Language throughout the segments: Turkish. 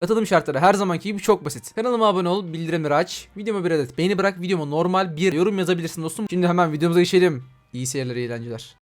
Katılım şartları her zamanki gibi çok basit. Kanalıma abone ol, bildirimleri aç, videoma bir adet beğeni bırak, videoma normal bir yorum yazabilirsin dostum. Şimdi hemen videomuza geçelim. İyi seyirler, iyi eğlenceler.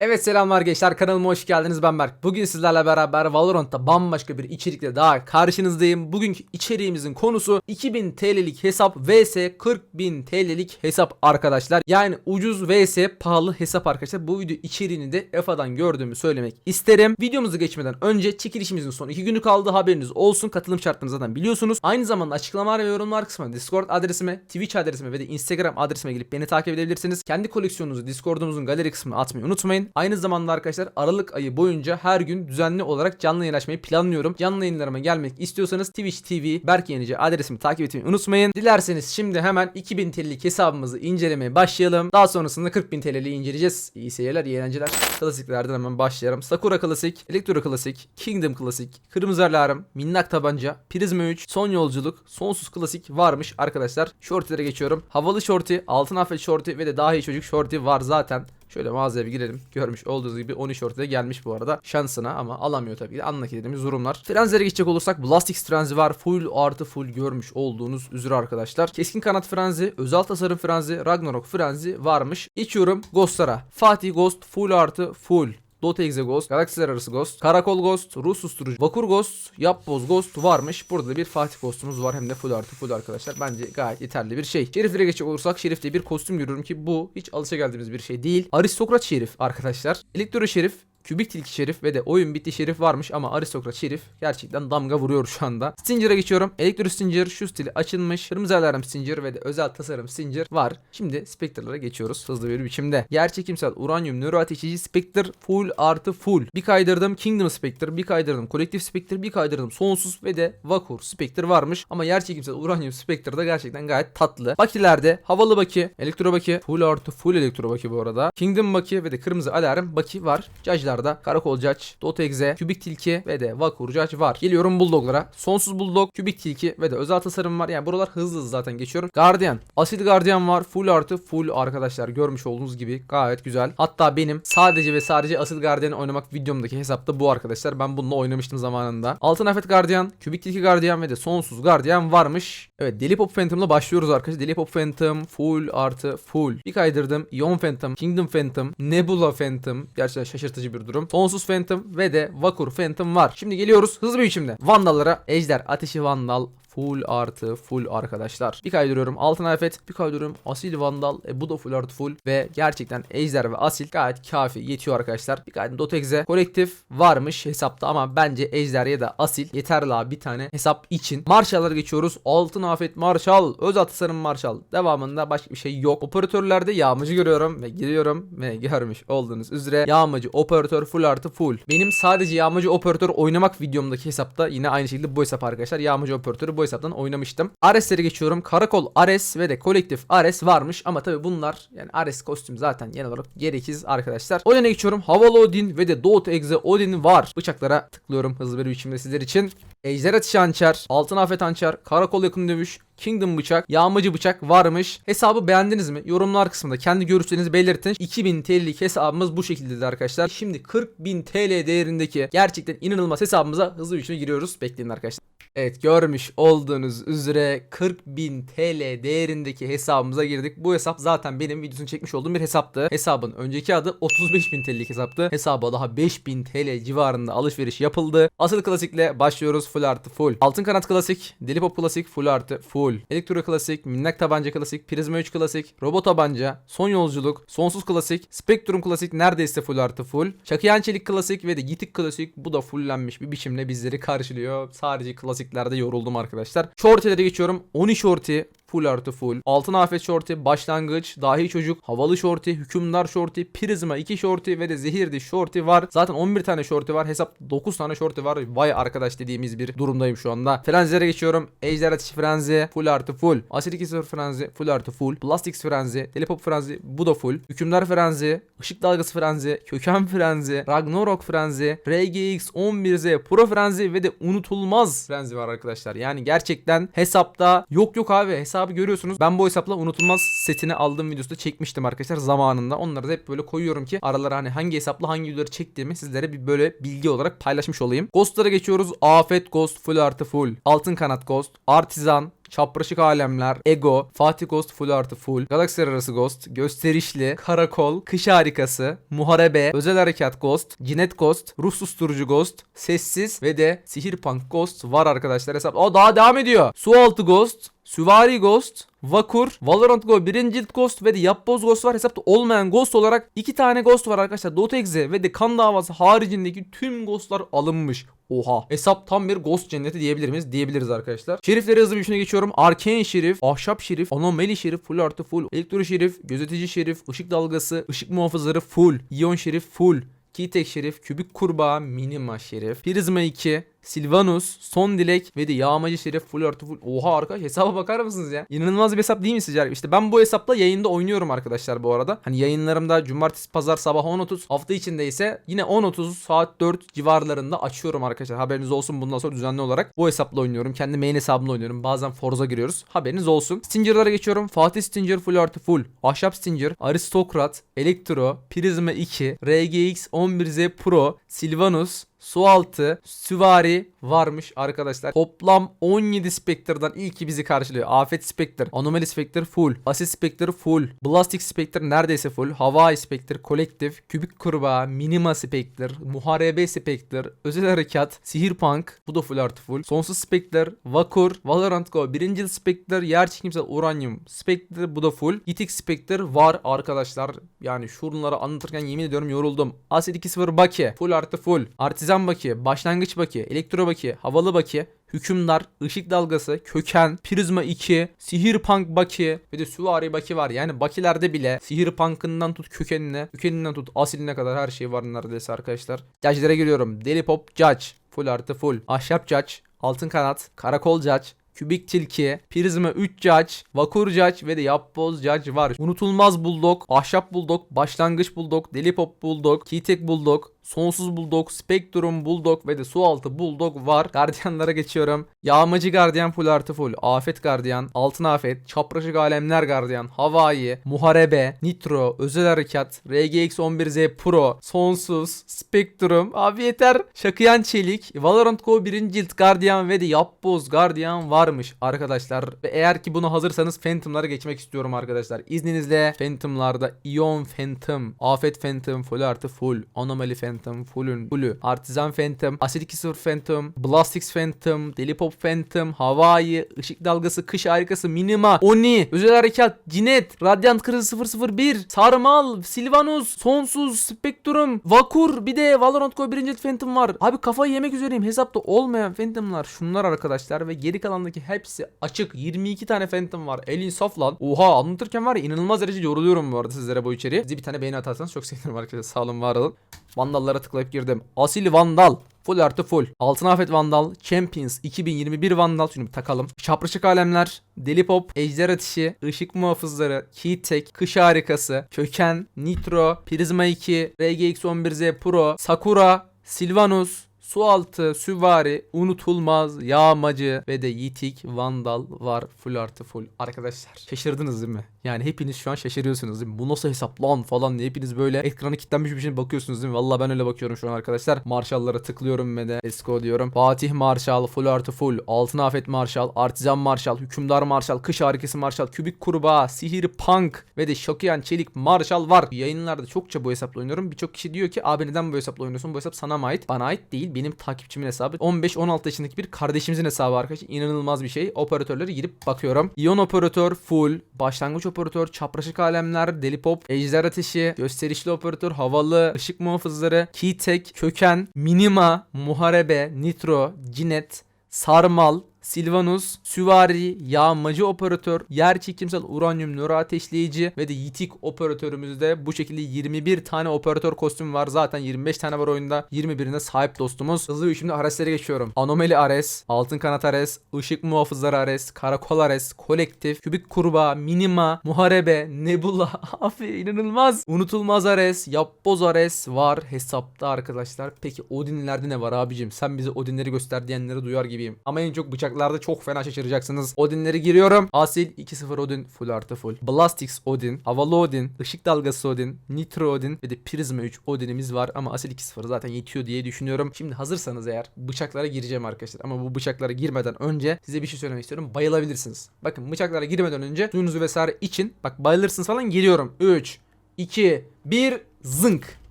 Evet selamlar gençler kanalıma hoş geldiniz ben Berk. Bugün sizlerle beraber Valorant'ta bambaşka bir içerikle daha karşınızdayım. Bugünkü içeriğimizin konusu 2000 TL'lik hesap vs 40.000 TL'lik hesap arkadaşlar. Yani ucuz vs pahalı hesap arkadaşlar. Bu video içeriğini de EFA'dan gördüğümü söylemek isterim. Videomuzu geçmeden önce çekilişimizin son 2 günü kaldı haberiniz olsun. Katılım şartlarını zaten biliyorsunuz. Aynı zamanda açıklamalar ve yorumlar kısmına Discord adresime, Twitch adresime ve de Instagram adresime gelip beni takip edebilirsiniz. Kendi koleksiyonunuzu Discord'umuzun galeri kısmına atmayı unutmayın. Aynı zamanda arkadaşlar Aralık ayı boyunca her gün düzenli olarak canlı yayın açmayı planlıyorum. Canlı yayınlarıma gelmek istiyorsanız Twitch TV Berk Yenici adresimi takip etmeyi unutmayın. Dilerseniz şimdi hemen 2000 TL'lik hesabımızı incelemeye başlayalım. Daha sonrasında 40.000 TL'liği inceleyeceğiz. İyi seyirler, iyi eğlenceler. Klasiklerden hemen başlayalım. Sakura Klasik, Elektro Klasik, Kingdom Klasik, Kırmızı Alarm, Minnak Tabanca, Prizma 3, Son Yolculuk, Sonsuz Klasik varmış arkadaşlar. Shorty'lere geçiyorum. Havalı Shorty, Altın Afet Shorty ve de Dahi Çocuk Shorty var zaten. Şöyle mağazaya bir girelim. Görmüş olduğunuz gibi 13 ortaya gelmiş bu arada. Şansına ama alamıyor tabii ki. Anlaki dediğimiz durumlar. Frenzlere geçecek olursak Blastix Frenzy var. Full artı full görmüş olduğunuz üzere arkadaşlar. Keskin kanat Frenzy, özel tasarım Frenzy, Ragnarok Frenzy varmış. İçiyorum Ghost'lara. Fatih Ghost full artı full. Dota Exe Ghost, Galaksiler Arası Ghost, Karakol Ghost, Rus Susturucu, Vakur Ghost, Yapboz Ghost varmış. Burada da bir Fatih Ghost'umuz var hem de full artı full arkadaşlar. Bence gayet yeterli bir şey. Şeriflere geçecek olursak Şerif'te bir kostüm görüyorum ki bu hiç alışa geldiğimiz bir şey değil. Aristokrat Şerif arkadaşlar. Elektro Şerif, Kübik Tilki Şerif ve de oyun bitti Şerif varmış ama Aristokrat Şerif gerçekten damga vuruyor şu anda. Stinger'a geçiyorum. Elektro Stinger şu stili açılmış. Kırmızı alarm Stinger ve de özel tasarım Stinger var. Şimdi Spectre'lara geçiyoruz hızlı bir biçimde. Yer çekimsel uranyum nöro ateşici Spectre full artı full. Bir kaydırdım Kingdom Spectre, bir kaydırdım Kolektif Spectre, bir kaydırdım Sonsuz ve de Vakur Spectre varmış. Ama yer çekimsel uranyum Spectre da gerçekten gayet tatlı. Bakilerde havalı baki, elektro baki, full artı full elektro baki bu arada. Kingdom baki ve de kırmızı alarm baki var. Judge'lar Bulldog'larda Karakol Judge, Dota Exe, Kübik Tilki ve de Vakur Judge var. Geliyorum Bulldog'lara. Sonsuz Bulldog, Kübik Tilki ve de özel tasarım var. Yani buralar hızlı hızlı zaten geçiyorum. Guardian. Asil Guardian var. Full artı full arkadaşlar. Görmüş olduğunuz gibi gayet güzel. Hatta benim sadece ve sadece Asil Guardian oynamak videomdaki hesapta bu arkadaşlar. Ben bununla oynamıştım zamanında. Altın Afet Guardian, Kübik Tilki Guardian ve de Sonsuz Guardian varmış. Evet Deli Pop Phantom'la başlıyoruz arkadaşlar. Deli Pop Phantom full artı full. Bir kaydırdım. Ion Phantom, Kingdom Phantom, Nebula Phantom. Gerçekten şaşırtıcı bir durum. Sonsuz Phantom ve de Vakur Phantom var. Şimdi geliyoruz hızlı bir biçimde. Vandallara Ejder, Ateşi Vandal, Full artı full arkadaşlar. Bir kaydırıyorum altın afet, bir kaydırıyorum asil vandal. E, bu da full artı full ve gerçekten ejder ve asil gayet kafi yetiyor arkadaşlar. Bir kaydım Dotex'e kolektif varmış hesapta ama bence ejder ya da asil yeterli abi bir tane hesap için. Marşallara geçiyoruz. Altın afet marşal, özel tasarım marşal. Devamında başka bir şey yok. Operatörlerde yağmacı görüyorum ve giriyorum ve görmüş olduğunuz üzere yağmacı operatör full artı full. Benim sadece yağmacı operatör oynamak videomdaki hesapta yine aynı şekilde bu hesap arkadaşlar. Yağmacı operatörü bu hesaptan oynamıştım. Ares'lere geçiyorum. Karakol Ares ve de kolektif Ares varmış ama tabi bunlar yani Ares kostüm zaten genel olarak gereksiz arkadaşlar. Odin'e geçiyorum. Havalı Odin ve de Doğut Exe Odin var. Bıçaklara tıklıyorum hızlı bir biçimde sizler için. Ejder atışı altın afet hançer, karakol yakın dövüş, Kingdom bıçak, yağmacı bıçak varmış. Hesabı beğendiniz mi? Yorumlar kısmında kendi görüşlerinizi belirtin. 2000 TL'lik hesabımız bu şekilde arkadaşlar. Şimdi 40.000 TL değerindeki gerçekten inanılmaz hesabımıza hızlı bir biçimde giriyoruz. Bekleyin arkadaşlar. Evet görmüş olduğunuz üzere 40.000 TL değerindeki hesabımıza girdik. Bu hesap zaten benim videosunu çekmiş olduğum bir hesaptı. Hesabın önceki adı 35.000 TL'lik hesaptı. Hesaba daha 5.000 TL civarında alışveriş yapıldı. Asıl klasikle başlıyoruz full artı full. Altın kanat klasik, deli pop klasik full artı full. Elektro klasik, minnak tabanca klasik, prizma 3 klasik, robot tabanca, son yolculuk, sonsuz klasik, spektrum klasik neredeyse full artı full. Çakıyan çelik klasik ve de yitik klasik bu da fulllenmiş bir biçimle bizleri karşılıyor. Sadece klasiklerde yoruldum arkadaşlar. Shorty'lere geçiyorum. 13 shorty, full artı full. Altın afet shorty, başlangıç, dahi çocuk, havalı shorty, hükümdar shorty, prizma 2 shorty ve de zehirli shorty var. Zaten 11 tane shorty var. Hesap 9 tane shorty var. Vay arkadaş dediğimiz bir durumdayım şu anda. Frenzilere geçiyorum. Ejder ateşi frenzi, full artı full. Asil 2 frenzi, full artı full. Plastix frenzi, telepop frenzi, bu da full. Hükümdar frenzi, ışık dalgası frenzi, köken frenzi, Ragnarok frenzi, RGX 11Z Pro frenzi ve de unutulmaz frenzi var arkadaşlar. Yani gerçekten hesapta yok yok abi hesap hesabı görüyorsunuz. Ben bu hesapla unutulmaz setini aldığım videosu çekmiştim arkadaşlar zamanında. Onları da hep böyle koyuyorum ki aralara hani hangi hesapla hangi videoları çektiğimi sizlere bir böyle bilgi olarak paylaşmış olayım. Ghost'lara geçiyoruz. Afet Ghost full artı full. Altın kanat Ghost. Artizan. Çapraşık alemler, Ego, Fatih Ghost full artı full, Galaksiler arası Ghost, Gösterişli, Karakol, Kış harikası, Muharebe, Özel harekat Ghost, Cinet Ghost, Ruh susturucu Ghost, Sessiz ve de Sihirpunk Ghost var arkadaşlar hesap. O daha devam ediyor. Su altı Ghost, Süvari Ghost, Vakur, Valorant Go 1. cilt Ghost ve de Yapboz Ghost var. Hesapta olmayan Ghost olarak iki tane Ghost var arkadaşlar. Dota Exe ve de kan davası haricindeki tüm Ghostlar alınmış. Oha. Hesap tam bir Ghost cenneti diyebilir miyiz? Diyebiliriz arkadaşlar. Şerifleri hızlı bir şuna geçiyorum. Arcane Şerif, Ahşap Şerif, Anomali Şerif, Full artı full, Elektro Şerif, Gözetici Şerif, Işık Dalgası, Işık Muhafızları full, İyon Şerif full, Keytek Şerif, Kübik Kurbağa, Minima Şerif, Prizma 2, Silvanus, Son Dilek ve de Yağmacı Şerif full artı full. Oha arkadaş hesaba bakar mısınız ya? İnanılmaz bir hesap değil mi sizce? İşte ben bu hesapla yayında oynuyorum arkadaşlar bu arada. Hani yayınlarımda cumartesi pazar sabah 10.30 hafta içinde ise yine 10.30 saat 4 civarlarında açıyorum arkadaşlar. Haberiniz olsun bundan sonra düzenli olarak bu hesapla oynuyorum. Kendi main hesabımla oynuyorum. Bazen Forza giriyoruz. Haberiniz olsun. Stinger'lara geçiyorum. Fatih Stinger full artı full. Ahşap Stinger, Aristokrat, Elektro, Prizma 2, RGX 11Z Pro, Silvanus, Sualtı, Süvari varmış arkadaşlar. Toplam 17 Spectre'dan ilki bizi karşılıyor. Afet Spectre, Anomaly Spectre full, Asit Spectre full, Blastic Spectre neredeyse full, Hawaii Spectre, Kolektif, Kübik Kurbağa, Minima Spectre, Muharebe Spectre, Özel Harekat, Sihirpunk, bu da full artı full, Sonsuz Spectre, Vakur, Valorant Go, Birincil Spectre, Yer Çekimsel Uranyum Spectre, bu da full, Itik Spectre var arkadaşlar. Yani şunları anlatırken yemin ediyorum yoruldum. Asit 2.0 Baki, full artı full, Artizan Baki, Başlangıç Baki, Elektro Baki, Havalı Baki, Hükümdar, Işık Dalgası, Köken, Prizma 2, Sihirpunk Baki ve de Süvari Baki var. Yani Bakilerde bile Sihirpunk'ından tut kökenine, kökeninden tut asiline kadar her şey var neredeyse arkadaşlar. Judge'lere geliyorum. Deli Pop Judge, full artı full. Ahşap Judge, Altın Kanat, Karakol Judge, Kübik Tilki, Prizma 3 Judge, Vakur Judge ve de Yapboz Judge var. Unutulmaz Bulldog, Ahşap Bulldog, Başlangıç Bulldog, Deli Pop Bulldog, Keytek Bulldog, Sonsuz Bulldog, Spectrum Bulldog ve de Sualtı Bulldog var. Gardiyanlara geçiyorum. Yağmacı Gardiyan full artı full. Afet Gardiyan, Altın Afet, Çapraşık Alemler Gardiyan, Hawaii, Muharebe, Nitro, Özel Harekat, RGX 11Z Pro, Sonsuz, Spectrum. Abi yeter. Şakıyan Çelik, Valorant Go 1. cilt Gardiyan ve de Yapboz Gardiyan varmış arkadaşlar. Ve eğer ki bunu hazırsanız Phantom'lara geçmek istiyorum arkadaşlar. İzninizle Phantom'larda Ion Phantom, Afet Phantom full artı full, Anomaly Phantom, Full'ün Full'ü, Artisan Phantom, Asit 2.0 Phantom, Blastix Phantom, Deli Pop Phantom, Hawaii, Işık Dalgası, Kış Harikası, Minima, Oni, Özel Harekat, Cinet, Radiant Kırısı 001, Sarmal, Silvanus, Sonsuz, Spectrum, Vakur, bir de Valorant Go 1. cilt Phantom var. Abi kafayı yemek üzereyim. Hesapta olmayan Phantom'lar şunlar arkadaşlar ve geri kalandaki hepsi açık. 22 tane Phantom var. El insaf lan. Oha anlatırken var ya inanılmaz derece yoruluyorum bu arada sizlere bu içeriği. Bizi bir tane beğeni atarsanız çok sevinirim arkadaşlar. Sağ olun var olun. Vandallara tıklayıp girdim. Asil Vandal. Full artı full. Altın Afet Vandal. Champions 2021 Vandal. Şunu bir takalım. Çapraşık Alemler. Deli Pop. Ejder Atışı. Işık Muhafızları. Keytek. Kış Harikası. Köken. Nitro. Prizma 2. RGX 11Z Pro. Sakura. Silvanus. Sualtı, Süvari, Unutulmaz, Yağmacı ve de Yitik, Vandal var full artı full. Arkadaşlar şaşırdınız değil mi? Yani hepiniz şu an şaşırıyorsunuz değil mi? Bu nasıl hesap lan falan diye hepiniz böyle ekranı kilitlenmiş bir şey bakıyorsunuz değil mi? Vallahi ben öyle bakıyorum şu an arkadaşlar. Marşallara tıklıyorum ve de Esko diyorum. Fatih Marşal, full artı full. Altın Afet Marşal, Artizan Marşal, Hükümdar Marşal, Kış Harikası Marşal, Kübik Kurbağa, Sihir Punk ve de Şokiyan Çelik Marşal var. Yayınlarda çokça bu hesapla oynuyorum. Birçok kişi diyor ki abi neden bu hesapla oynuyorsun? Bu hesap sana mı ait? Bana ait değil. Benim takipçimin hesabı. 15-16 yaşındaki bir kardeşimizin hesabı arkadaşlar. İnanılmaz bir şey. Operatörleri girip bakıyorum. İyon operatör full. Başlangıç operatör. Çapraşık alemler. Deli pop. Ejder ateşi. Gösterişli operatör. Havalı. ışık muhafızları. Keytek. Köken. Minima. Muharebe. Nitro. Cinet. Sarmal. Silvanus, Süvari, Yağmacı operatör, yer çekimsel uranyum nöro ateşleyici ve de yitik operatörümüzde bu şekilde 21 tane operatör kostüm var. Zaten 25 tane var oyunda. 21'ine sahip dostumuz. Hızlı bir şimdi Ares'lere geçiyorum. Anomali Ares, Altın Kanat Ares, Işık Muhafızları Ares, Karakol Ares, Kolektif, Kübik Kurbağa, Minima, Muharebe, Nebula. Abi inanılmaz. Unutulmaz Ares, Yapboz Ares var hesapta arkadaşlar. Peki Odin'lerde ne var abicim? Sen bize Odin'leri göster diyenleri duyar gibiyim. Ama en çok bıçaklar bıçaklarda çok fena şaşıracaksınız. Odinleri giriyorum. Asil 2-0 Odin full artı full. Blastix Odin, Havalı Odin, Işık Dalgası Odin, Nitro Odin ve de Prizma 3 Odin'imiz var ama Asil 2-0 zaten yetiyor diye düşünüyorum. Şimdi hazırsanız eğer bıçaklara gireceğim arkadaşlar ama bu bıçaklara girmeden önce size bir şey söylemek istiyorum. Bayılabilirsiniz. Bakın bıçaklara girmeden önce suyunuzu vesaire için. Bak bayılırsınız falan giriyorum. 3, 2, 1 zınk.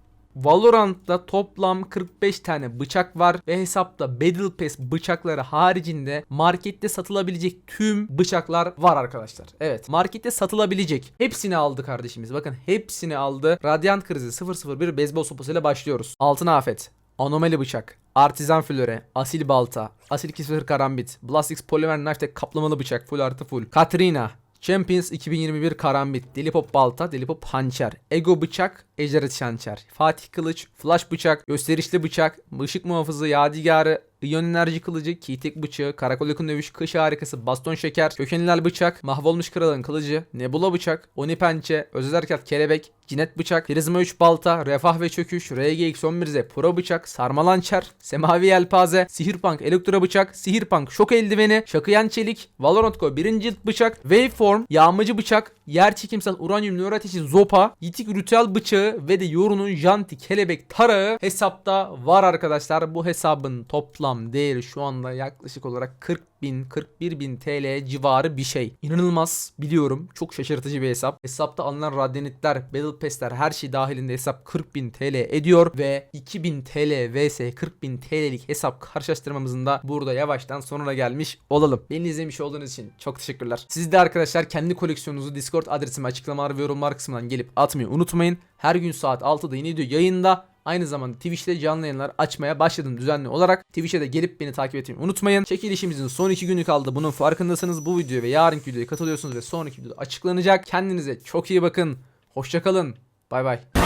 Valorant'ta toplam 45 tane bıçak var ve hesapta Battle Pass bıçakları haricinde markette satılabilecek tüm bıçaklar var arkadaşlar. Evet markette satılabilecek. Hepsini aldı kardeşimiz. Bakın hepsini aldı. Radyant krizi 001 beyzbol sopasıyla başlıyoruz. Altın afet. Anomali bıçak, artizan flöre, asil balta, asil kisvehir karambit, blastix polimer knife kaplamalı bıçak full artı full, Katrina, Champions 2021 Karambit, Delipop Balta, Delipop Hançer, Ego Bıçak, Ejderhat Hançer, Fatih Kılıç, Flash Bıçak, Gösterişli Bıçak, Işık Muhafızı, Yadigarı, İyon Enerji Kılıcı, Kitik Bıçağı, Karakol Yakın Dövüş, Kış Harikası, Baston Şeker, Kökenilal Bıçak, Mahvolmuş Kralın Kılıcı, Nebula Bıçak, Oni Pençe, Özel Harekat Kelebek, Cinet Bıçak, Prizma 3 Balta, Refah ve Çöküş, RGX11Z Pro Bıçak, Sarmalançer, Semavi Yelpaze, Sihirpunk Elektro Bıçak, Sihirpunk Şok Eldiveni, Şakıyan Çelik, Valorant Go 1. Cilt Bıçak, Waveform, Yağmacı Bıçak, Yer Çekimsel Uranyum Nöro Ateşi Zopa, Yitik Ritüel Bıçağı ve de Yoru'nun Janti Kelebek Tarağı hesapta var arkadaşlar. Bu hesabın toplam değeri şu anda yaklaşık olarak 40 bin 41 bin TL civarı bir şey. İnanılmaz biliyorum. Çok şaşırtıcı bir hesap. Hesapta alınan radyanitler, Battle Pass'ler her şey dahilinde hesap 40 bin TL ediyor ve 2000 TL vs 40 bin TL'lik hesap karşılaştırmamızın da burada yavaştan sonuna gelmiş olalım. Beni izlemiş olduğunuz için çok teşekkürler. Siz de arkadaşlar kendi koleksiyonunuzu Discord adresime açıklamalar ve yorumlar kısmından gelip atmayı unutmayın. Her gün saat 6'da yeni video yayında. Aynı zamanda Twitch'te canlı yayınlar açmaya başladım düzenli olarak. Twitch'e de gelip beni takip etmeyi unutmayın. Çekilişimizin son 2 günü kaldı. Bunun farkındasınız. Bu videoya ve yarınki videoya katılıyorsunuz ve sonraki videoda açıklanacak. Kendinize çok iyi bakın. Hoşçakalın. Bay bay.